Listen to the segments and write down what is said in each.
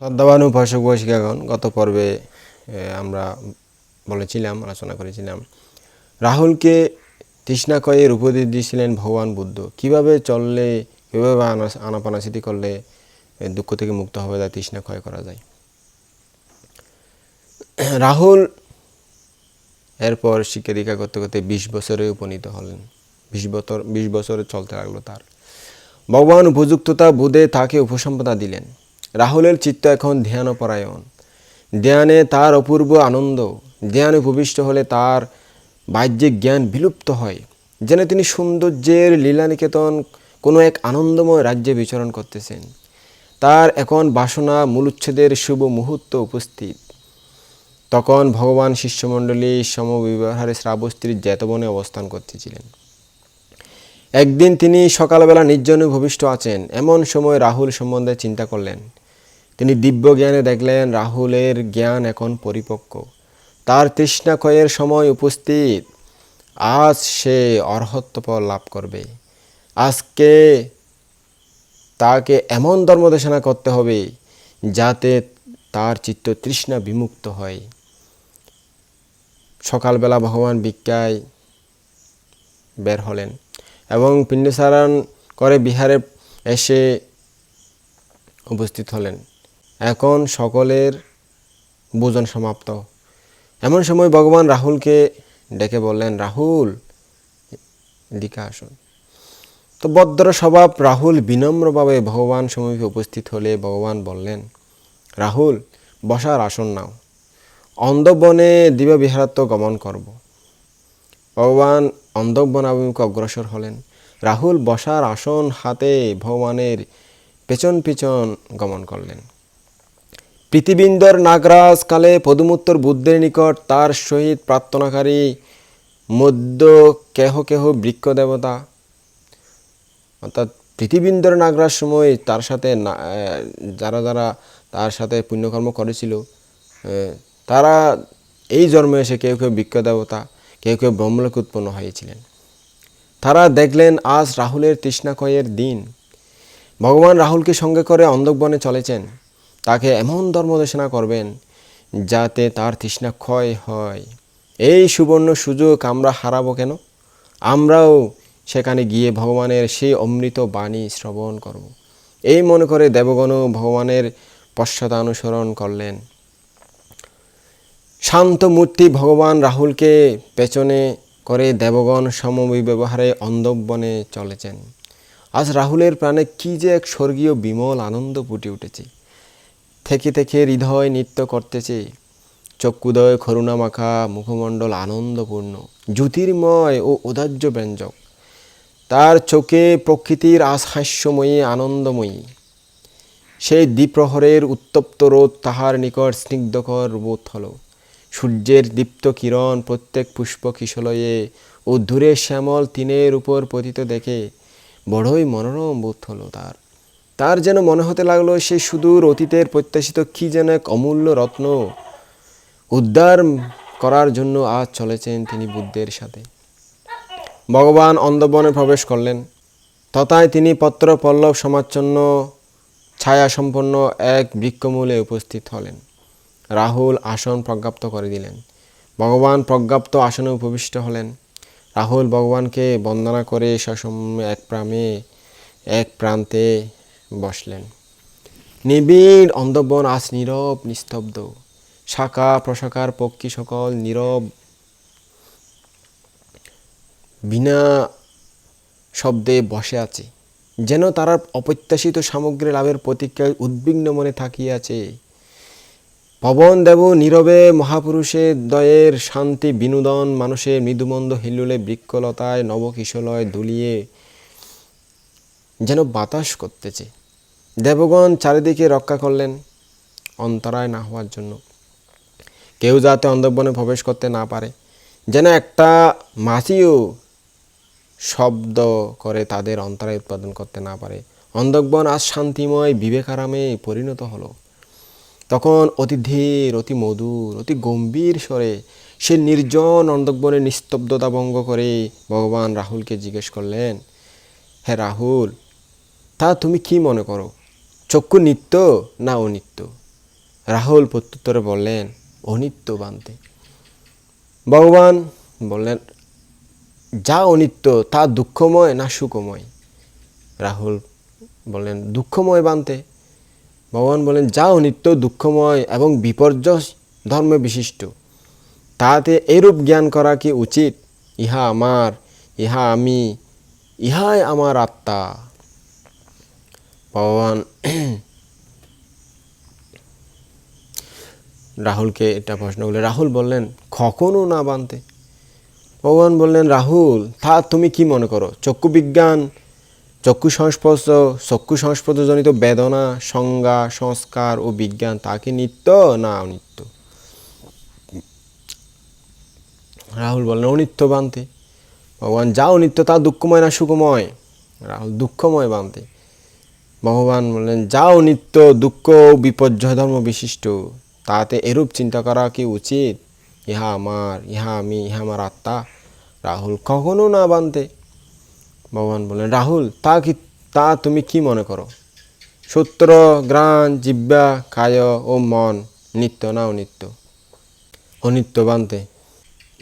শ্রদ্ধাবান উপাসক বৈশিকাগণ গত পর্বে আমরা বলেছিলাম, আলোচনা করেছিলাম। রাহুলকে তৃষ্ণাকয়ের উপদেশ দিয়েছিলেন ভগবান বুদ্ধ। কীভাবে চললে, কীভাবে আনা- আনাপানাসিটি করলে দুঃখ থেকে মুক্ত হবে তা তৃষ্ণা ক্ষয় করা যায়। রাহুল এরপর শিক্ষা দীক্ষা করতে করতে বিশ বছরে উপনীত হলেন। বিশ বছর বিশ বছরে চলতে লাগল তার। ভগবান উপযুক্ততা বোধে তাকে উপসম্পদা দিলেন। রাহুলের চিত্ত এখন ধ্যানপরায়ণ। ধ্যানে তার অপূর্ব আনন্দ। ধ্যান উপবিষ্ট হলে তার বাহ্যিক জ্ঞান বিলুপ্ত হয়। যেন তিনি সৌন্দর্যের লীলানিকেতন কোনো এক আনন্দময় রাজ্যে বিচরণ করতেছেন। তার এখন বাসনা মূলুচ্ছেদের শুভ মুহূর্ত উপস্থিত। তখন ভগবান শিষ্যমণ্ডলী সমবিবাহারে শ্রাবস্ত্রীর জ্যাতবনে অবস্থান করতেছিলেন। একদিন তিনি সকালবেলা নির্জনে ভবিষ্ঠ আছেন। এমন সময় রাহুল সম্বন্ধে চিন্তা করলেন। তিনি দিব্য জ্ঞানে দেখলেন, রাহুলের জ্ঞান এখন পরিপক্ক। তার তৃষ্ণাক্ষয়ের সময় উপস্থিত। আজ সে অর্হত্বপর লাভ করবে। আজকে তাকে এমন ধর্মদেশনা করতে হবে, যাতে তার চিত্ত তৃষ্ণা বিমুক্ত হয়। সকালবেলা ভগবান ভিক্ষায় বের হলেন এবং পিণ্ডসারণ করে বিহারে এসে উপস্থিত হলেন। এখন সকলের ভোজন সমাপ্ত। এমন সময় ভগবান রাহুলকে ডেকে বললেন, রাহুল দিকে আসুন। তো বদ্র স্বভাব রাহুল বিনম্রভাবে ভগবান সমীপে উপস্থিত হলে ভগবান বললেন, রাহুল, বসার আসন নাও। অন্ধবনে দিব্য বিহারাত্ম গমন করব। ভগবান অন্ধবনাভিমুখে অগ্রসর হলেন। রাহুল বসার আসন হাতে ভগবানের পেছন পেছন গমন করলেন। পৃথিবীন্দর নাগরাজ কালে পদমুত্তর বুদ্ধের নিকট তার সহিত প্রার্থনাকারী মধ্য কেহ কেহ বৃক্ষ দেবতা। অর্থাৎ পৃথিবীন্দর নাগরার সময় তার সাথে যারা যারা তার সাথে পুণ্যকর্ম করেছিল তারা এই জন্মে এসে কেউ কেউ বৃক্ষ দেবতা কেউ কেউ ব্রহ্মলোকে উৎপন্ন হয়েছিলেন। তারা দেখলেন, আজ রাহুলের তৃষ্ণাক্ষয়ের দিন। ভগবান রাহুলকে সঙ্গে করে অন্ধবনে চলেছেন। তাকে এমন ধর্মদেশনা করবেন যাতে তার তৃষ্ণা ক্ষয় হয়। এই সুবর্ণ সুযোগ আমরা হারাবো কেন? আমরাও সেখানে গিয়ে ভগবানের সেই অমৃত বাণী শ্রবণ করব। এই মনে করে দেবগণ ভগবানের পশ্চাদানুসরণ করলেন। শান্ত মূর্তি ভগবান রাহুলকে পেছনে করে দেবগণ সমবিব্যবহারে অন্ধবনে চলেছেন। আজ রাহুলের প্রাণে কি যে এক স্বর্গীয় বিমল আনন্দ ফুটে উঠেছে। থেকে থেকে হৃদয় নৃত্য করতেছে। চক্ষুদয় করুণা মাখা মুখমণ্ডল আনন্দপূর্ণ, জ্যোতির্ময় ও উদার্য ব্যঞ্জক। তার চোখে প্রকৃতির আজ হাস্যময়ী আনন্দময়ী। সেই দ্বিপ্রহরের উত্তপ্ত রোদ তাহার নিকট স্নিগ্ধকর বোধ হল। সূর্যের দীপ্ত কিরণ প্রত্যেক পুষ্প কিশলয়ে ও দূরে শ্যামল তিনের উপর পতিত দেখে বড়ই মনোরম বোধ হলো তার। তার যেন মনে হতে লাগল সে সুদূর অতীতের প্রত্যাশিত কি যেন এক অমূল্য রত্ন উদ্ধার করার জন্য আজ চলেছেন তিনি বুদ্ধের সাথে। ভগবান অন্ধবনে প্রবেশ করলেন। তথায় তিনি পত্র পল্লব সমাচ্ছন্ন ছায়া সম্পন্ন এক বৃক্ষমূলে উপস্থিত হলেন। রাহুল আসন প্রজ্ঞাপ্ত করে দিলেন। ভগবান প্রজ্ঞাপ্ত আসনে উপবিষ্ট হলেন। রাহুল ভগবানকে বন্দনা করে সসম্য এক প্রামে, এক প্রান্তে বসলেন। নিবিড় অন্ধবন আজ নীরব, নিস্তব্ধ। শাখা, প্রশাখার পক্ষী সকল নীরব। বিনা শব্দে বসে আছে, যেন তারা অপ্রত্যাশিত সামগ্রী লাভের প্রতীক্ষায় উদ্বিগ্ন মনে থাকিয়াছে পবন দেব নীরবে মহাপুরুষের দয়ের শান্তি বিনোদন মানুষের মৃদুমন্দ হিলুলে বৃক্ষলতায় নবকিশলয় দুলিয়ে যেন বাতাস করতেছে। দেবগণ চারিদিকে রক্ষা করলেন অন্তরায় না হওয়ার জন্য। কেউ যাতে অন্ধবনে প্রবেশ করতে না পারে, যেন একটা মাছিও শব্দ করে তাদের অন্তরায় উৎপাদন করতে না পারে। অন্ধবন আজ শান্তিময়, বিবেকারামে পরিণত হলো। তখন অতি ধীর অতি মধুর, অতি গম্ভীর স্বরে সে নির্জন অন্ধবনের নিস্তব্ধতা ভঙ্গ করে ভগবান রাহুলকে জিজ্ঞেস করলেন, হে রাহুল, তা তুমি কি মনে করো? চক্ষু নিত্য না অনিত্য? রাহুল প্রত্যুত্তরে বললেন, অনিত্য বান্তে। ভগবান বললেন, যা অনিত্য, তা দুঃখময় না সুখময়? রাহুল বললেন, দুঃখময় বান্তে। ভগবান বলেন যা অনিত্য, দুঃখময় এবং বিপর্যয় ধর্ম বিশিষ্ট। তাতে এরূপ জ্ঞান করা কি উচিত? ইহা আমার, ইহা আমি, ইহাই আমার আত্মা। ভগবান রাহুলকে এটা প্রশ্ন করলে রাহুল বললেন, কখনো না বানতে। ভগবান বললেন, রাহুল, তা তুমি কি মনে করো? চক্ষু বিজ্ঞান, চক্ষু সংস্পর্শ, চক্ষু সংস্পর্শজনিত বেদনা, সংজ্ঞা, সংস্কার ও বিজ্ঞান, তা কি নিত্য না অনিত্য? রাহুল বললেন, অনিত্য বানতে। ভগবান, যা অনিত্য, তা দুঃখময় না সুখময়? রাহুল, দুঃখময় বানতে। ভগবান বললেন যা অনিত্য দুঃখ ও বিপর্যয় ধর্ম বিশিষ্ট। তাতে এরূপ চিন্তা করা কি উচিত? ইহা আমার, ইহা আমি, ইহা আমার আত্মা। রাহুল কখনো না বানতে। ভগবান বললেন, রাহুল, তা কি, তা তুমি কি মনে করো? সূত্র, গ্রাণ জিব্বা কায় ও মন, নিত্য না অনিত্য? অনিত্য বানতে।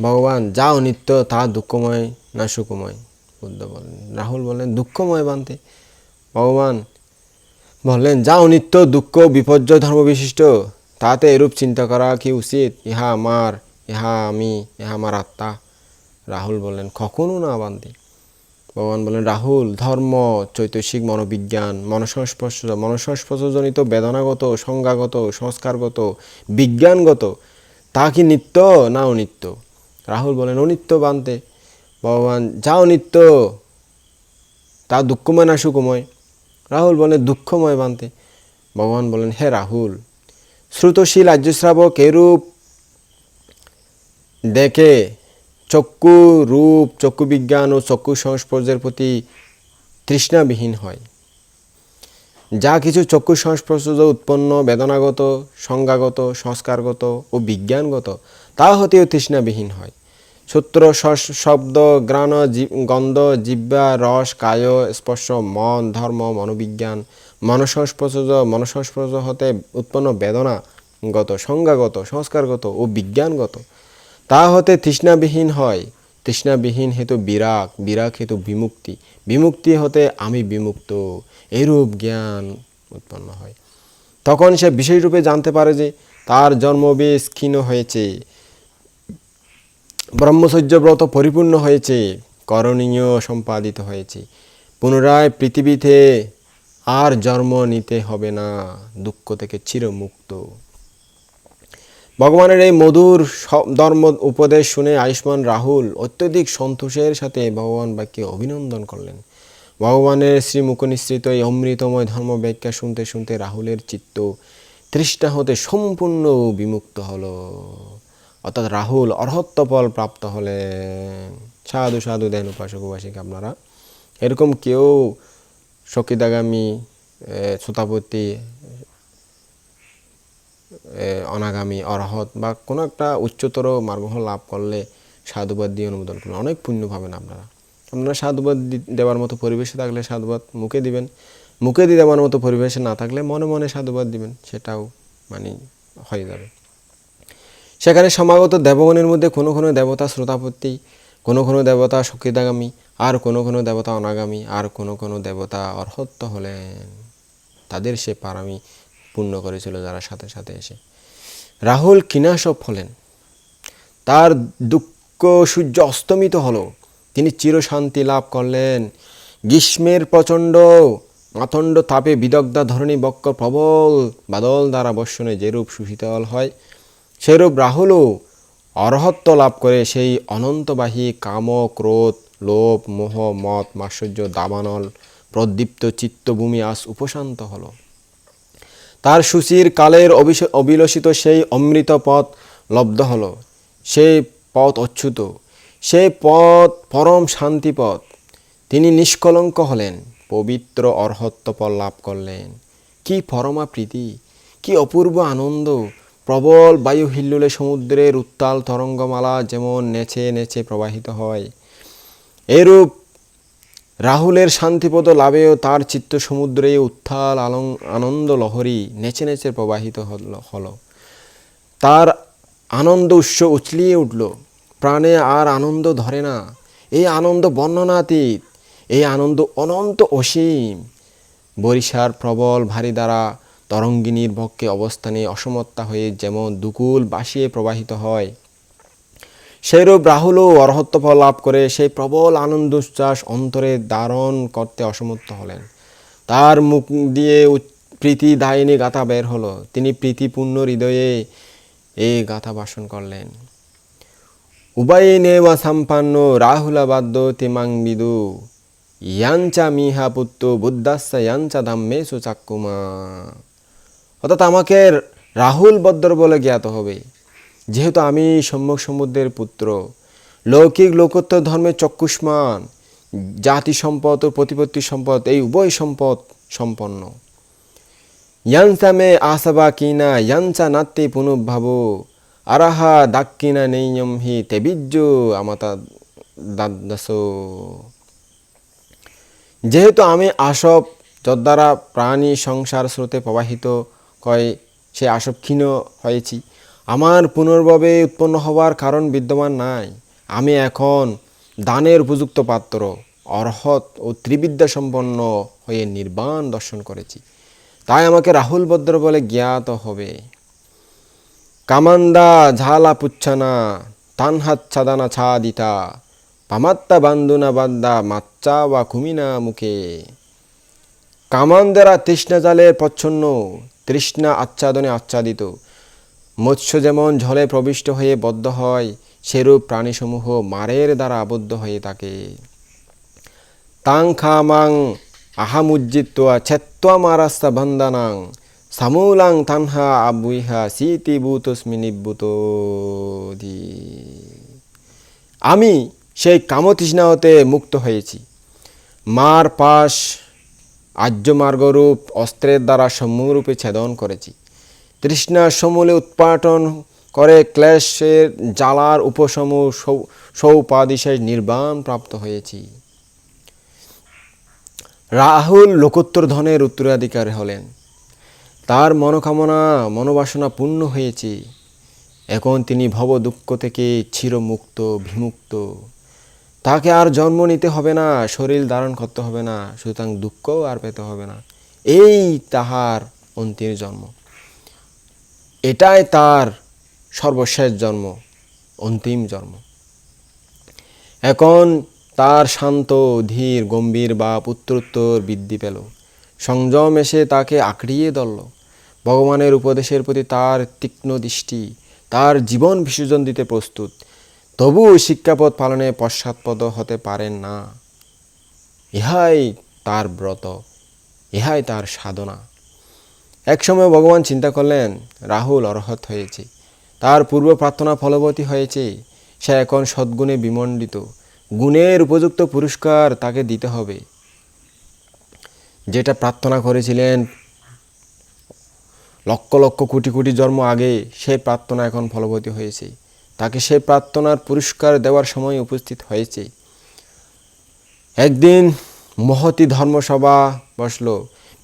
ভগবান যা অনিত্য তা দুঃখময় না সুখময়। বুদ্ধ বললেন, রাহুল বললেন, দুঃখময় বানতে। ভগবান বললেন যা অনিত্য দুঃখ, বিপর্যয় ধর্ম বিশিষ্ট তাতে এরূপ চিন্তা করা কি উচিত? ইহা আমার, ইহা আমি, ইহা আমার আত্মা। রাহুল বললেন, কখনো না বান্ধে ভগবান বলেন রাহুল, ধর্ম, চৈতসিক মনোবিজ্ঞান, মনসংস্পর্শ, মনসংস্পর্শজনিত বেদনাগত, সংজ্ঞাগত, সংস্কারগত, বিজ্ঞানগত, তা কি নিত্য না অনিত্য? রাহুল বলেন অনিত্য বানতে। ভগবান যা অনিত্য তা দুঃখময় না সুখময়। রাহুল বলেন, দুঃখময় বানতে। ভগবান বলেন, হে রাহুল, শ্রুতশীল আর্যশ্রাবক এরূপ দেখে চক্ষু রূপ, চক্ষু বিজ্ঞান ও চক্ষু সংস্পর্শের প্রতি তৃষ্ণাবিহীন হয়। যা কিছু চক্ষু সংস্পর্শ উৎপন্ন, বেদনাগত, সংজ্ঞাগত, সংস্কারগত ও বিজ্ঞানগত, তা হতেও তৃষ্ণাবিহীন হয়। সূত্র শব্দ, গ্রাণ গন্ধ জিব্বা রস, কায়, স্পর্শ, মন, ধর্ম, মনোবিজ্ঞান মনসংস্পর্শ মনসংস্পর্শ হতে উৎপন্ন বেদনাগত সংজ্ঞাগত, সংস্কারগত ও বিজ্ঞানগত। তা হতে তৃষ্ণাবিহীন হয়। তৃষ্ণাবিহীন হেতু বিরাগ বিরাগ হেতু বিমুক্তি। বিমুক্তি হতে আমি বিমুক্ত এরূপ জ্ঞান উৎপন্ন হয়। তখন সে বিশেষরূপে জানতে পারে যে তার জন্মবেশ ক্ষীণ হয়েছে। ব্রহ্মচর্য ব্রত পরিপূর্ণ হয়েছে, করণীয় সম্পাদিত হয়েছে। পুনরায় পৃথিবীতে আর জন্ম নিতে হবে না, দুঃখ থেকে চিরমুক্ত। ভগবানের এই মধুর ধর্ম উপদেশ শুনে আয়ুষ্মান রাহুল অত্যধিক সন্তোষের সাথে ভগবান বাক্যে অভিনন্দন করলেন। ভগবানের শ্রীমুখ নিঃসৃত এই অমৃতময় ধর্ম ব্যাখ্যা শুনতে শুনতে রাহুলের চিত্ত তৃষ্ণা হতে সম্পূর্ণ বিমুক্ত হলো। অর্থাৎ রাহুল অরহত্ব ফল প্রাপ্ত হলে সাধু সাধু, দেন উপাসক আপনারা। এরকম কেউ সকিদাগামী শ্রোতাপতি অনাগামী, অরহত বা কোনো একটা উচ্চতর মার্গ লাভ করলে সাধুবাদ দিয়ে অনুমোদন করুন। অনেক পুণ্য পাবেন আপনারা। আপনারা সাধুবাদ দেওয়ার মতো পরিবেশে থাকলে সাধুবাদ মুখে দিবেন। মুখে দিয়ে দেওয়ার মতো পরিবেশে না থাকলে মনে মনে সাধুবাদ দিবেন, সেটাও মানে হয়ে যাবে। সেখানে সমাগত দেবগণের মধ্যে কোনো কোনো দেবতা শ্রোতাপত্তি, কোনো কোনো দেবতা সকিদাগামী আর কোনো কোনো দেবতা অনাগামী, আর কোনো কোনো দেবতা অর্হত্ব হলেন। তাদের সে পারামি পূর্ণ করেছিল যারা সাথে সাথে এসে। রাহুল কিনাসব হলেন। তার দুঃখ সূর্য অস্তমিত হলো। তিনি চিরশান্তি লাভ করলেন। গ্রীষ্মের প্রচণ্ড মাতণ্ড তাপে বিদগ্ধা ধরণী বক্ষ প্রবল বাদল দ্বারা বর্ষণে যেরূপ সুশীতল হয় সেরূপ রাহুলও অরহত্ব লাভ করে সেই অনন্তবাহী কাম, ক্রোধ, লোভ, মোহ, মত মাশ্চর্য দাবানল, প্রদীপ্ত চিত্তভূমি আজ উপশান্ত হলো। তার সুচির কালের অবিলসিত সেই অমৃত পথ লব্ধ হল। সেই পথ অচ্যুত। সেই পথ পরম শান্তি পথ। তিনি নিষ্কলঙ্ক হলেন, পবিত্র অর্হত্বপল লাভ করলেন। কি পরমা প্রীতি, কি অপূর্ব আনন্দ প্রবল বায়ু হিল্লুলে সমুদ্রের উত্তাল তরঙ্গমালা যেমন নেচে নেচে প্রবাহিত হয়। এরূপ রাহুলের শান্তিপদ লাভেও তার চিত্ত সমুদ্রে উত্থাল আলং আনন্দ লহরী নেচে নেচে প্রবাহিত হল- তার আনন্দ উৎস উচলিয়ে উঠল। প্রাণে আর আনন্দ ধরে না। এই আনন্দ বর্ণনাতীত। এই আনন্দ অনন্ত অসীম। বরিশার প্রবল ভারী দ্বারা তরঙ্গিনীর ভক্ষে অবস্থানে অসমত্তা হয়ে যেমন দুকুল বাসিয়ে প্রবাহিত হয়। সেইরূপ রাহুলও অরহত্ব লাভ করে সেই প্রবল আনন্দ উচ্ছ্বাস অন্তরে ধারণ করতে অসমর্থ হলেন। তার মুখ দিয়ে প্রীতি দায়িনী গাথা বের হলো। তিনি প্রীতিপূর্ণ হৃদয়ে এই গাথা ভাষণ করলেন। উভয়ে নেওয়া সম্পান্ন রাহুলা বাদ্য তিমাং বিদু। ইয়াঞ্চা মিহা পুত্র বুদ্ধাস্যা ইয়াঞ্চা ধাম্মে সুচাক্কুমা অর্থাৎ আমাকে রাহুল বদ্র বলে জ্ঞাত হবে। যেহেতু আমি সম্যক সমুদ্রের পুত্র, লৌকিক লোকোত্তর ধর্মের চক্ষুষ্মান, জাতি সম্পদ ও প্রতিপত্তি সম্পদ, এই উভয় সম্পদ সম্পন্ন। ইয়ানসা মে আসাবা কিনা, ইয়ানসা নাত্তে পুনঃভাব আরাহা দাক্কিনা নেইয়ম হি তেবিজ্জ আমাতা দাদাস যেহেতু আমি আসব, যদ্বারা প্রাণী সংসার স্রোতে প্রবাহিত কয়, সে আসব ক্ষীণ হয়েছি। আমার পুনর্ভাবে উৎপন্ন হওয়ার কারণ বিদ্যমান নাই। আমি এখন দানের উপযুক্ত পাত্র অর্হত ও ত্রিবিদ্যা সম্পন্ন হয়ে নির্বাণ দর্শন করেছি। তাই আমাকে রাহুল ভদ্র বলে জ্ঞাত হবে। কামান্দা ঝালা পুচ্ছানা তানহাত ছাদানা ছা দিতা পামাত্তা বান্দুনা বান্দা মাচ্চা বা কুমিনা মুখে। কামান্দেরা তৃষ্ণা জালের প্রচ্ছন্ন তৃষ্ণা আচ্ছাদনে আচ্ছাদিত। মৎস্য যেমন ঝলে প্রবিষ্ট হয়ে বদ্ধ হয়, সেরূপ প্রাণীসমূহ মারের দ্বারা আবদ্ধ হয়ে থাকে। তাং খামাং আহামুজ্জিত্বা ছেত্ত্বা মারাস্তা বন্দানাং সামুলাং তানহা আবুইহা শীতি ভূতস্মি আমি সেই কামতৃষ্ণা হতে মুক্ত হয়েছি। মার পাশ আর্যমার্গরূপ অস্ত্রের দ্বারা সম্মুখরূপে ছেদন করেছি। তৃষ্ণা সমূলে উৎপাটন করে ক্লেশের জ্বালার উপশম সৌ- সৌপাদিশেষ নির্বাণ প্রাপ্ত হয়েছি। রাহুল লোকোত্তর ধনের উত্তরাধিকার হলেন। তার মনোকামনা, মনোবাসনা পূর্ণ হয়েছে। এখন তিনি ভব দুঃখ থেকে চিরমুক্ত, বিমুক্ত। তাকে আর জন্ম নিতে হবে না, শরীর ধারণ করতে হবে না, সুতরাং দুঃখও আর পেতে হবে না। এই তাহার অন্তিম জন্ম। এটাই তার সর্বশেষ জন্ম, অন্তিম জন্ম। এখন তার শান্ত, ধীর, গম্ভীর বা পুত্রোত্তর বৃদ্ধি পেল। সংযম এসে তাকে আঁকড়িয়ে ধরল। ভগবানের উপদেশের প্রতি তার তীক্ষ্ণ দৃষ্টি, তার জীবন বিসর্জন দিতে প্রস্তুত। তবুও শিক্ষাপদ পালনে পশ্চাৎপদ হতে পারেন না। ইহাই তার ব্রত, ইহাই তার সাধনা। একসময় ভগবান চিন্তা করলেন, রাহুল অরহত হয়েছে, তার পূর্ব প্রার্থনা ফলবতী হয়েছে, সে এখন সদ্গুণে বিমণ্ডিত, গুণের উপযুক্ত পুরস্কার তাকে দিতে হবে। যেটা প্রার্থনা করেছিলেন, লক্ষ লক্ষ কোটি কোটি জন্ম আগে, সেই প্রার্থনা এখন ফলবতী হয়েছে। তাকে সেই প্রার্থনার পুরস্কার দেওয়ার সময় উপস্থিত হয়েছে। একদিন মহতি ধর্মসভা বসল।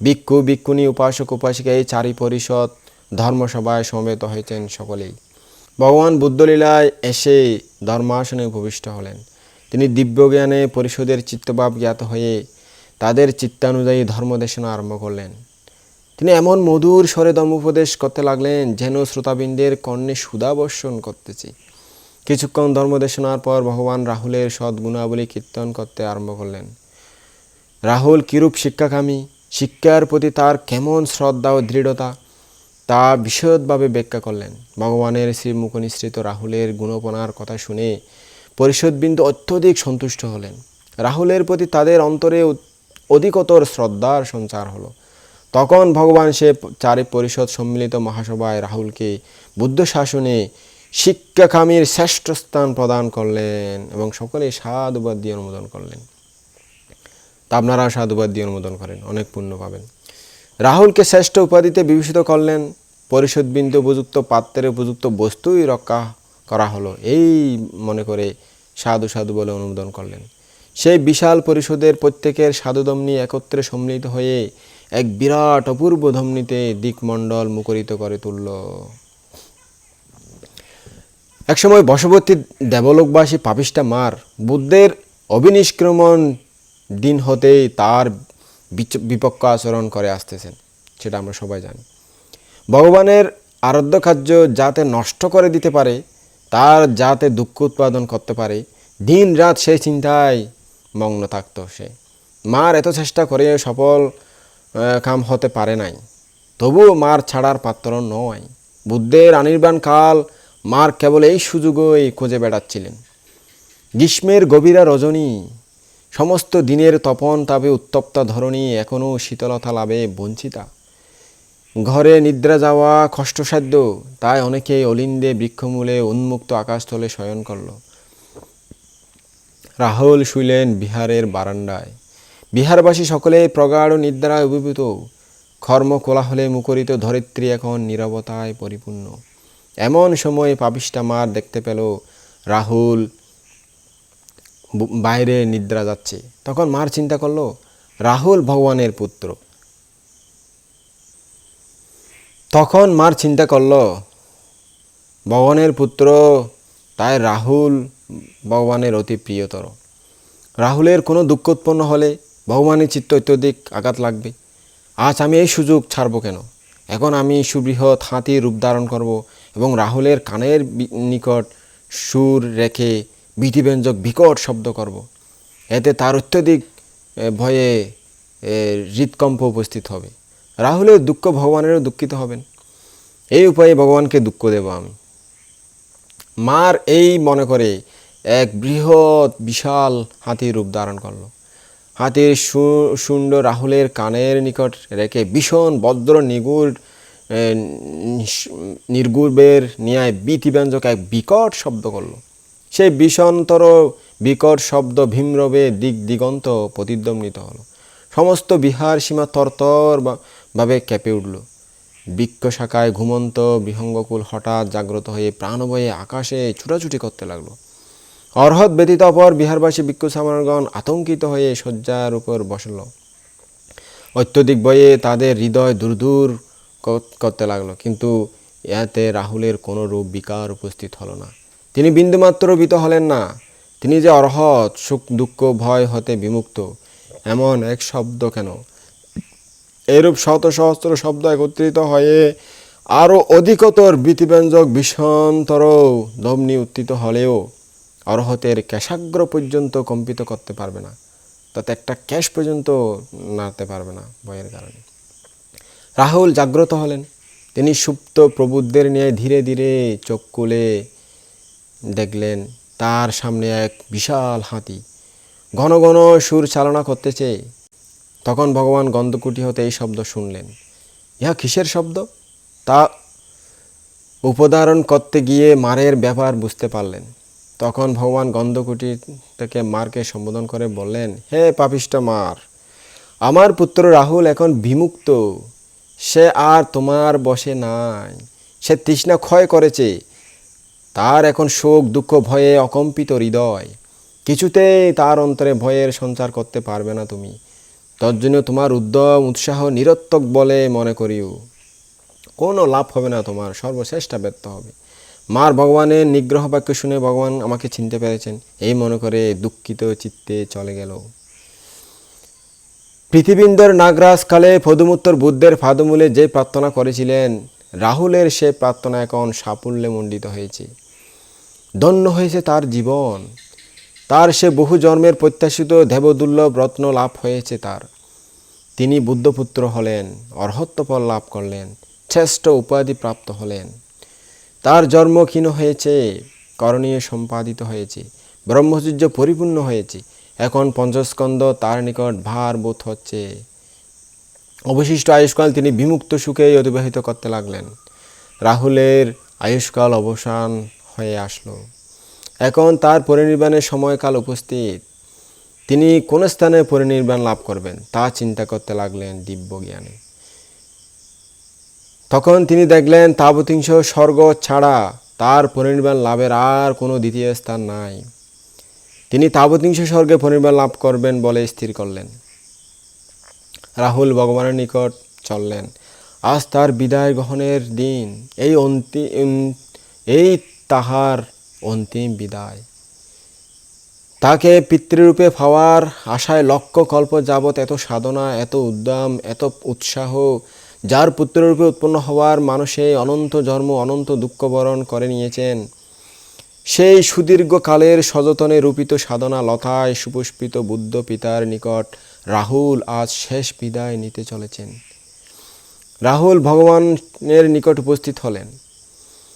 ভিক্ষু, ভিক্ষুণী, উপাসক, উপাসিকা এই চারি পরিষদ ধর্মসভায় সমবেত হয়েছেন সকলেই। ভগবান বুদ্ধলীলায় এসে ধর্মাসনে উপবিষ্ট হলেন। তিনি দিব্যজ্ঞানে পরিষদের চিত্তভাব জ্ঞাত হয়ে তাদের চিত্তানুযায়ী ধর্মদেশনা আরম্ভ করলেন। তিনি এমন মধুর স্বরে ধর্মোপদেশ করতে লাগলেন যেন শ্রোতাবৃন্দের কর্ণে সুধাবর্ষণ করতেছি। কিছুক্ষণ ধর্মদেশনার পর ভগবান রাহুলের সদ্গুণাবলী কীর্তন করতে আরম্ভ করলেন। রাহুল, কিরূপ শিক্ষাকামী? শিক্ষার প্রতি তার কেমন শ্রদ্ধা ও দৃঢ়তা? তা বিশদভাবে ব্যাখ্যা করলেন। ভগবানের শ্রীমুখ রাহুলের গুণপনার কথা শুনে পরিষদবৃন্দ অত্যধিক সন্তুষ্ট হলেন। রাহুলের প্রতি তাদের অন্তরে অধিকতর শ্রদ্ধার সঞ্চার হলো। তখন ভগবান সে চারি পরিষদ সম্মিলিত মহাসভায় রাহুলকে বুদ্ধ শাসনে শিক্ষাকামীর শ্রেষ্ঠ স্থান প্রদান করলেন এবং সকলে সাধুবাদ দিয়ে অনুমোদন করলেন। তা আপনারা সাধুবাদ দিয়ে অনুমোদন করেন, অনেক পুণ্য পাবেন। রাহুলকে শ্রেষ্ঠ উপাধিতে বিভূষিত করলেন, পরিষদবিন্দু উপযুক্ত পাত্রের উপযুক্ত বস্তুই রক্ষা করা হলো, এই মনে করে সাধু সাধু বলে অনুমোদন করলেন। সেই বিশাল পরিষদের প্রত্যেকের সাধুদম্নি একত্রে সম্মিলিত হয়ে এক বিরাট অপূর্ব ধমনীতে দিকমণ্ডল মুখরিত করে তুলল। একসময় বশবর্তী দেবলোকবাসী পাপিষ্টা মার বুদ্ধের অবিনিষ্ক্রমণ দিন হতেই তার বিপক্ষ আচরণ করে আসতেছেন, সেটা আমরা সবাই জানি। ভগবানের আরাধ্য কার্য যাতে নষ্ট করে দিতে পারে, তার যাতে দুঃখ উৎপাদন করতে পারে দিন রাত সেই চিন্তায় মগ্ন থাকতো সে। মার এত চেষ্টা করে সফল কাম হতে পারে নাই। তবুও মার ছাড়ার পাত্র নয়। বুদ্ধের অনির্বাণ কাল মার কেবল এই সুযোগই খুঁজে বেড়াচ্ছিলেন। গ্রীষ্মের গভীরা রজনী, সমস্ত দিনের তপন তাপে উত্তপ্ত ধরণী এখনও শীতলতা লাভে বঞ্চিতা। ঘরে নিদ্রা যাওয়া কষ্টসাধ্য, তাই অনেকেই অলিন্দে বৃক্ষমূলে উন্মুক্ত আকাশতলে শয়ন করল। রাহুল শুইলেন বিহারের বারান্দায়। বিহারবাসী সকলে প্রগাঢ় নিদ্রায় অভিভূত। কর্ম কোলাহলে মুখরিত ধরিত্রী এখন নীরবতায় পরিপূর্ণ। এমন সময় পাপিষ্টা মার দেখতে পেল রাহুল বাইরে নিদ্রা যাচ্ছে। তখন মার চিন্তা করল, রাহুল ভগবানের পুত্র। তখন মার চিন্তা করল, ভগবানের পুত্র, তাই রাহুল ভগবানের অতি প্রিয়তর। রাহুলের কোনো দুঃখ উৎপন্ন হলে ভগবানের চিত্ত অত্যধিক আঘাত লাগবে। আজ আমি এই সুযোগ ছাড়বো কেন? এখন আমি সুবৃহৎ হাতি রূপ ধারণ করব এবং রাহুলের কানের নিকট সুর রেখে ভীতিব্যঞ্জক বিকট শব্দ করব। এতে তার অত্যধিক ভয়ে এ, হৃদকম্প উপস্থিত হবে। রাহুলের দুঃখ ভগবানেরও দুঃখিত হবেন। এই উপায়ে ভগবানকে দুঃখ দেব আমি। মার এই মনে করে এক বৃহৎ বিশাল হাতির রূপ ধারণ করল। হাতির শুণ্ড রাহুলের কানের নিকট রেখে ভীষণ এ, নিস- নির্গুবের ন্যায় বিধিব্যঞ্জক এক বিকট শব্দ করল। সেই বিষন্তর বিকট শব্দ ভীমরবে দিক দিগন্ত প্রতিদ্বন্দ্বিত হলো। সমস্ত বিহার সীমা তরতর ভাবে কেঁপে উঠল। বৃক্ষ শাখায় ঘুমন্ত বিহঙ্গকুল হঠাৎ জাগ্রত হয়ে প্রাণভয়ে আকাশে ছুটাছুটি করতে লাগল। অর্হৎ ব্যতীত অপর বিহারবাসী ভিক্ষু সামারগণ আতঙ্কিত হয়ে শয্যার উপর বসল। অত্যধিক বয়ে তাদের হৃদয় দূর করতে লাগল, কিন্তু এতে রাহুলের কোনো রূপ বিকার উপস্থিত হলো না। তিনি বিন্দুমাত্র ভীত হলেন না। তিনি যে অর্হৎ, সুখ, দুঃখ, ভয় হতে বিমুক্ত, এমন এক শব্দ কেন? এরূপ শত সহস্র শব্দ একত্রিত হয়ে আরও অধিকতর ভীতিব্যঞ্জক ভীষণতর দমনি উত্থিত হলেও অর্হতের কেশাগ্র পর্যন্ত কম্পিত করতে পারবে না। তাতে একটা ক্যাশ পর্যন্ত নাড়তে পারবে না ভয়ের কারণে। রাহুল জাগ্রত হলেন। তিনি সুপ্ত প্রবুদ্ধের নিয়ে ধীরে ধীরে চোখ খুলে দেখলেন, তার সামনে এক বিশাল হাতি। ঘন ঘন সুর চালনা করতেছে। তখন ভগবান গন্ধকুটি হতে এই শব্দ শুনলেন। ইহা কিসের শব্দ? তা উপদারণ করতে গিয়ে মারের ব্যাপার বুঝতে পারলেন। তখন ভগবান গন্ধকুটি থেকে মারকে সম্বোধন করে বললেন, হে পাপিষ্ট মার, আমার পুত্র রাহুল এখন বিমুক্ত। সে আর তোমার বসে নাই। সে তৃষ্ণা ক্ষয় করেছে। তার এখন শোক, দুঃখ, ভয়ে অকম্পিত হৃদয়। কিছুতেই তার অন্তরে ভয়ের সঞ্চার করতে পারবে না তুমি। তজ্জন্য তোমার উদ্যম, উৎসাহ নিরত্তক বলে মনে করিও। কোনো লাভ হবে না তোমার, সর্বশ্রেষ্ঠ ব্যর্থ হবে। মার ভগবানের নিগ্রহ বাক্য শুনে ভগবান আমাকে চিনতে পেরেছেন। এই মনে করে দুঃখিত চিত্তে চলে গেল। পৃথিবীন্দর নাগরাজ কালে পদুমুত্তর বুদ্ধের ফাদমূলে যে প্রার্থনা করেছিলেন, রাহুলের সে প্রার্থনা এখন সাফল্যে মণ্ডিত হয়েছে। ধন্য হয়েছে তার জীবন। তার সে বহু জন্মের প্রত্যাশিত দেবদুর্লভ রত্ন লাভ হয়েছে তার। তিনি বুদ্ধপুত্র হলেন, অর্হত্বফল লাভ করলেন, শ্রেষ্ঠ উপাধি প্রাপ্ত হলেন। তার জন্ম ক্ষীণ হয়েছে, করণীয় সম্পাদিত হয়েছে, ব্রহ্মচর্য পরিপূর্ণ হয়েছে। এখন পঞ্চস্কন্দ তার নিকট ভার বোধ হচ্ছে। অবশিষ্ট আয়ুষ্কাল তিনি বিমুক্ত সুখেই অতিবাহিত করতে লাগলেন। রাহুলের আয়ুষ্কাল অবসান হয়ে আসলো। এখন তার পরিনির্বাণের সময়কাল উপস্থিত। তিনি কোন স্থানে পরিনির্বাণ লাভ করবেন তা চিন্তা করতে লাগলেন দিব্য জ্ঞানে তখন তিনি দেখলেন তাবতিংস স্বর্গ ছাড়া তার পরিনির্বাণ লাভের আর কোনো দ্বিতীয় স্থান নাই। তিনি তাবতিংশ স্বর্গে পরিবার লাভ করবেন বলে স্থির করলেন। রাহুল ভগবানের নিকট চললেন। আজ তার বিদায় গ্রহণের দিন। এই অন্তিম এই তাহার অন্তিম বিদায়। তাকে পিতৃরূপে পাওয়ার আশায় লক্ষ কল্প যাবৎ এত সাধনা, এত উদ্যম, এত উৎসাহ যার পুত্ররূপে উৎপন্ন হওয়ার মানুষে অনন্ত জন্ম, অনন্ত দুঃখ বরণ করে নিয়েছেন। সেই সুদীর্ঘ কালের সযতনে রূপিত সাধনা লতায় সুপুষ্পিত বুদ্ধ পিতার নিকট রাহুল আজ শেষ বিদায় নিতে চলেছেন। রাহুল ভগবানের নিকট উপস্থিত হলেন।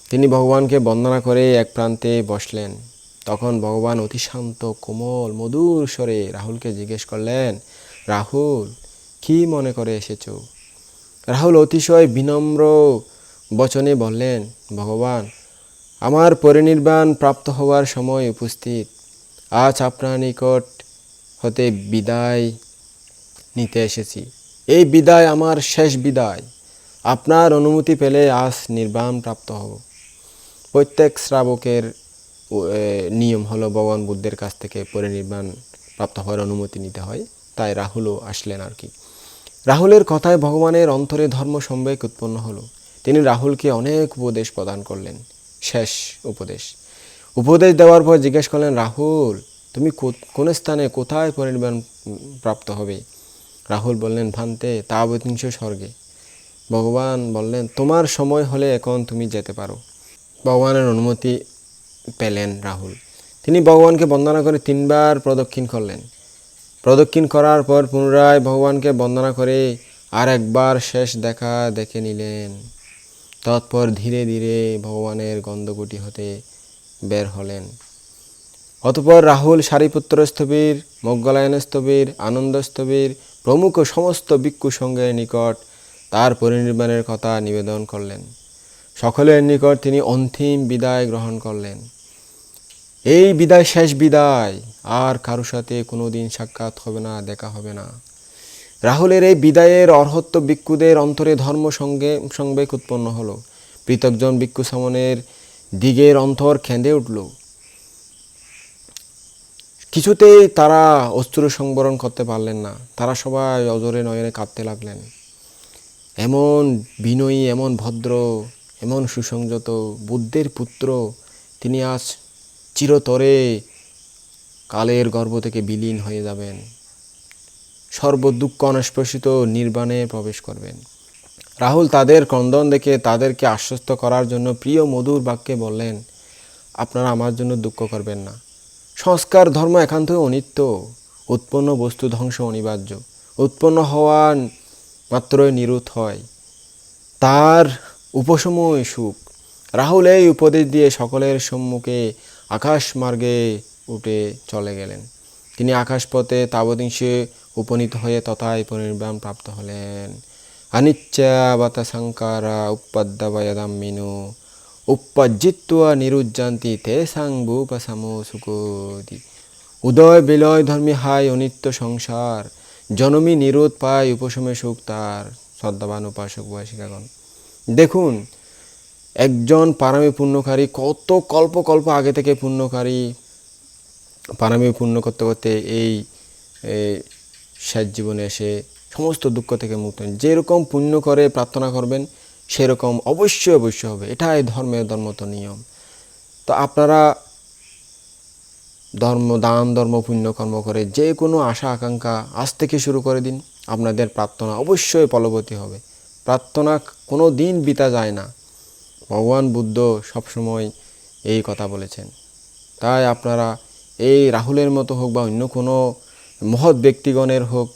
তিনি ভগবানকে বন্দনা করে এক প্রান্তে বসলেন। তখন ভগবান অতি শান্ত কোমল, মধুর স্বরে রাহুলকে জিজ্ঞেস করলেন, রাহুল, কি মনে করে এসেছ? রাহুল অতিশয় বিনম্র বচনে বললেন, ভগবান, আমার পরিনির্বাণ প্রাপ্ত হওয়ার সময় উপস্থিত। আজ আপনার নিকট হতে বিদায় নিতে এসেছি। এই বিদায় আমার শেষ বিদায়। আপনার অনুমতি পেলে আজ নির্বাণ প্রাপ্ত হব। প্রত্যেক শ্রাবকের নিয়ম হলো ভগবান বুদ্ধের কাছ থেকে পরিনির্বাণ প্রাপ্ত হওয়ার অনুমতি নিতে হয়। তাই রাহুলও আসলেন আর কি। রাহুলের কথায় ভগবানের অন্তরে ধর্ম সম্বেক উৎপন্ন হলো। তিনি রাহুলকে অনেক উপদেশ প্রদান করলেন। শেষ উপদেশ। উপদেশ দেওয়ার পর জিজ্ঞেস করলেন রাহুল তুমি কোন স্থানে কোথায় পরিনির্বাণ উম, প্রাপ্ত হবে? রাহুল বললেন ভান্তে তাবতিংশ স্বর্গে। ভগবান বললেন তোমার সময় হলে এখন তুমি যেতে পারো। ভগবানের অনুমতি পেলেন রাহুল। তিনি ভগবানকে বন্দনা করে তিনবার প্রদক্ষিণ করলেন। প্রদক্ষিণ করার পর পুনরায় ভগবানকে বন্দনা করে আর একবার শেষ দেখা দেখে নিলেন। তৎপর ধীরে ধীরে ভগবানের গন্ধকুটি হতে বের হলেন। অতপর রাহুল সারিপুত্র স্থবির মোগলায়ন স্থবির, আনন্দ স্থবির, প্রমুখ সমস্ত ভিক্ষু সঙ্গের নিকট তার পরিনির্বাণের কথা নিবেদন করলেন। সকলের নিকট তিনি অন্তিম বিদায় গ্রহণ করলেন। এই বিদায় শেষ বিদায়। আর কারও সাথে কোনো দিন সাক্ষাৎ হবে না, দেখা হবে না। রাহুলের এই বিদায়ের অর্হত্ব ভিক্ষুদের অন্তরে ধর্ম সঙ্গে, সংবেগ উৎপন্ন হলো। পৃথকজন ভিক্ষু সামনের দিগের অন্তর খেঁদে উঠল। কিছুতেই তারা অস্ত্র সংবরণ করতে পারলেন না। তারা সবাই অজরে নয়নে কাঁদতে লাগলেন। এমন বিনয়ী, এমন ভদ্র, এমন সুসংযত বুদ্ধের পুত্র তিনি আজ চিরতরে কালের গর্ভ থেকে বিলীন হয়ে যাবেন। সর্বদুঃখ অনস্পর্শিত নির্বাণে প্রবেশ করবেন। রাহুল তাদের ক্রন্দন দেখে তাদেরকে আশ্বস্ত করার জন্য প্রিয় মধুর বাক্যে বললেন, আপনারা আমার জন্য দুঃখ করবেন না। সংস্কার ধর্ম একান্ত অনিত্য। উৎপন্ন বস্তু ধ্বংস অনিবার্য। উৎপন্ন হওয়া মাত্রই নিরুত হয়। তার উপসময় সুখ। রাহুল এই উপদেশ দিয়ে সকলের সম্মুখে আকাশ মার্গে উঠে চলে গেলেন। তিনি আকাশপথে তাবদিংশে উপনীত হয়ে তথায় পরিনির্বাণ প্রাপ্ত হলেন। অনিচ্ছা বাতা সাংকারা উপাদ্যাবয়দাম মিনু। উপজিত্বা নিরুজ্জান্তি তে সাংবুপসামো সুকোতি উদয় বিলয় ধর্মী হাই অনিত্য সংসার। জনমী নিরোধ পায় উপশমে সুখ তার। শ্রদ্ধাবান উপাসক বয়সিকাগণ। দেখুন, একজন পারামি পুণ্যকারী কত কল্প কল্প আগে থেকে পুণ্যকারী। পারামি পুণ্য করতে করতে এই শেষ জীবনে এসে সমস্ত দুঃখ থেকে মুক্ত। যেরকম পুণ্য করে প্রার্থনা করবেন, সেরকম অবশ্যই অবশ্যই হবে। এটাই ধর্মের ধর্মত নিয়ম। তো আপনারা ধর্ম দান, ধর্ম পুণ্য কর্ম করে যে কোনো আশা, আকাঙ্ক্ষা আজ থেকে শুরু করে দিন। আপনাদের প্রার্থনা অবশ্যই ফলবতী হবে। প্রার্থনা কোনো দিন বিতা যায় না। ভগবান বুদ্ধ সবসময় এই কথা বলেছেন। তাই আপনারা এই রাহুলের মতো হোক বা অন্য কোনো মহৎ ব্যক্তিগণের হোক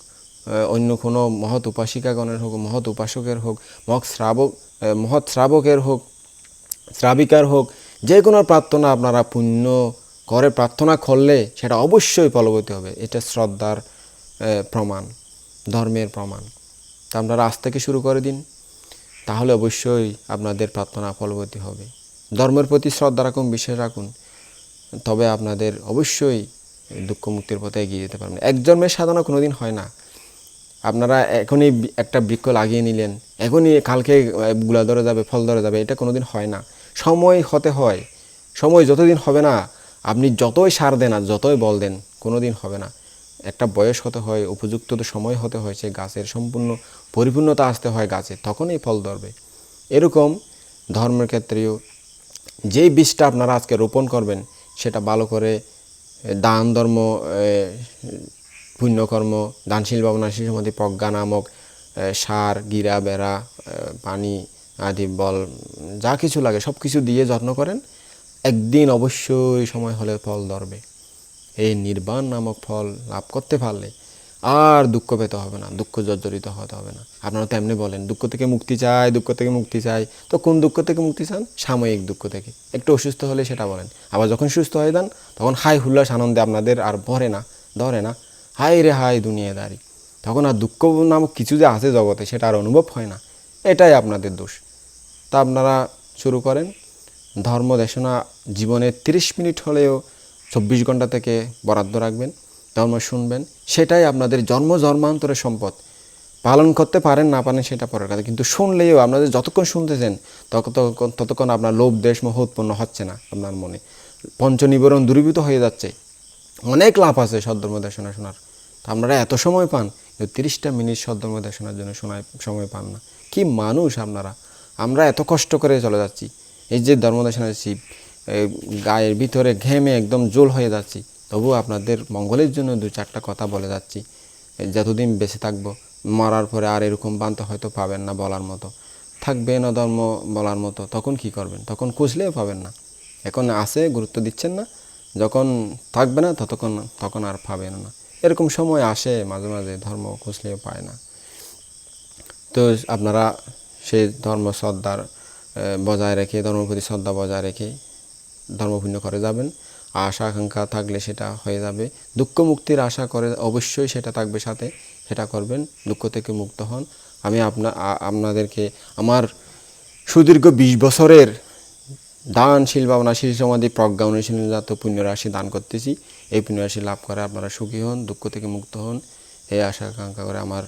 অন্য কোনো মহৎ উপাসিকাগণের হোক, মহৎ উপাসকের হোক, মহৎ শ্রাবক মহৎ শ্রাবকের হোক, শ্রাবিকার হোক, যে কোনো প্রার্থনা আপনারা পুণ্য করে, প্রার্থনা করলে সেটা অবশ্যই ফলবতী হবে। এটা শ্রদ্ধার প্রমাণ, ধর্মের প্রমাণ। তা আপনারা আজ থেকে শুরু করে দিন, তাহলে অবশ্যই আপনাদের প্রার্থনা ফলবতী হবে। ধর্মের প্রতি শ্রদ্ধা রাখুন, বিশ্বাস রাখুন। তবে আপনাদের অবশ্যই দুঃখ মুক্তির পথে এগিয়ে যেতে পারবেন। এক জন্মের সাধনা কোনোদিন হয় না। আপনারা এখনই একটা বৃক্ষ লাগিয়ে নিলেন। এখনই কালকে গুলা ধরে যাবে, ফল ধরে যাবে, এটা কোনোদিন হয় না। সময় হতে হয়। সময় যতদিন হবে না, আপনি যতই সার দেন আর যতই বল দেন কোনো দিন হবে না। একটা বয়স হতে হয়, উপযুক্ত তো সময় হতে হয় গাছের সম্পূর্ণ পরিপূর্ণতা আসতে হয় গাছে, তখনই ফল ধরবে। এরকম ধর্মের ক্ষেত্রেও যেই বীজটা আপনারা আজকে রোপণ করবেন সেটা ভালো করে দান ধর্ম পুণ্যকর্ম, দানশীল ভাবনাশীল সমাধি প্রজ্ঞা নামক সার, গিরা, বেড়া পানি, আদি, বল, যা কিছু লাগে, সব কিছু দিয়ে যত্ন করেন, একদিন অবশ্যই সময় হলে ফল ধরবে। এই নির্বাণ নামক ফল লাভ করতে পারলে আর দুঃখ পেতে হবে না, দুঃখ জর্জরিত হতে হবে না। আপনারা তো এমনি বলেন, দুঃখ থেকে মুক্তি চাই, দুঃখ থেকে মুক্তি চাই। তো কোন দুঃখ থেকে মুক্তি চান? সাময়িক দুঃখ থেকে। একটু অসুস্থ হলে সেটা বলেন। আবার যখন সুস্থ হয়ে যান, তখন হাই হুল্লাস আনন্দে আপনাদের আর ভরে না, ধরে না। হাই রে হাই দুনিয়াদারি। তখন আর দুঃখ নামক কিছু যে আছে জগতে, সেটা আর অনুভব হয় না। এটাই আপনাদের দোষ। তা আপনারা শুরু করেন। ধর্ম দেশনা জীবনে 30 মিনিট হলেও চব্বিশ ঘণ্টা থেকে বরাদ্দ রাখবেন। ধর্ম শুনবেন, সেটাই আপনাদের জন্ম, জন্মান্তরের সম্পদ। পালন করতে পারেন, না পারেন, সেটা পরের কথা। কিন্তু শুনলেও আপনাদের যতক্ষণ শুনতেছেন, ততক্ষণ ততক্ষণ আপনার লোভ, দেশ, মোহ উৎপন্ন হচ্ছে না আপনার মনে। পঞ্চনিবরণ দূরীভূত হয়ে যাচ্ছে। অনেক লাভ আছে সদ্ধর্ম দেশনা শোনার। তা আপনারা এত সময় পান? তিরিশটা মিনিট সদ্ধর্ম দেশনার জন্য শোনায়, সময় পান না। কি মানুষ আপনারা? আমরা এত কষ্ট করে চলে যাচ্ছি। এই যে ধর্মদেশনা এই গায়ের ভিতরে ঘেমে একদম জোল হয়ে যাচ্ছি। তবু আপনাদের মঙ্গলের জন্য দু চারটা কথা বলে যাচ্ছি। যতদিন বেঁচে থাকব, মরার পরে আর এরকম বানতে হয়তো পাবেন না বলার মতো। থাকবে না ধর্ম বলার মতো, তখন কি করবেন? তখন খুঁজলেও পাবেন না। এখন আছে, গুরুত্ব দিচ্ছেন না। যখন থাকবে না, ততক্ষণ, তখন আর পাবেন না। এরকম সময় আসে, মাঝে মাঝে ধর্ম খুঁজলেও পায় না। তো আপনারা সেই ধর্ম শ্রদ্ধার বজায় রেখে ধর্মের প্রতি শ্রদ্ধা বজায় রেখে ধর্মপূর্ণ করে যাবেন। আশা, আকাঙ্ক্ষা থাকলে সেটা হয়ে যাবে। দুঃখ মুক্তির আশা করে অবশ্যই সেটা থাকবে সাথে, সেটা করবেন। দুঃখ থেকে মুক্ত হন। আমি আপনা আপনাদেরকে আমার সুদীর্ঘ বিশ বছরের দানশীল ভাবনাশীল সমাধি প্রজ্ঞা অনুশীলনজাত পুণ্যরাশি দান করতেছি। এই পুণ্যরাশি লাভ করে আপনারা সুখী হন, দুঃখ থেকে মুক্ত হন। এই আশা, আকাঙ্ক্ষা করে আমার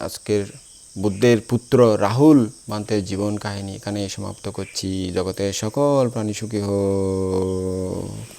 আজকের বুদ্ধের পুত্র রাহুল মান্তের জীবন কাহিনী এখানে সমাপ্ত করছি। জগতের সকল প্রাণী সুখী হোক।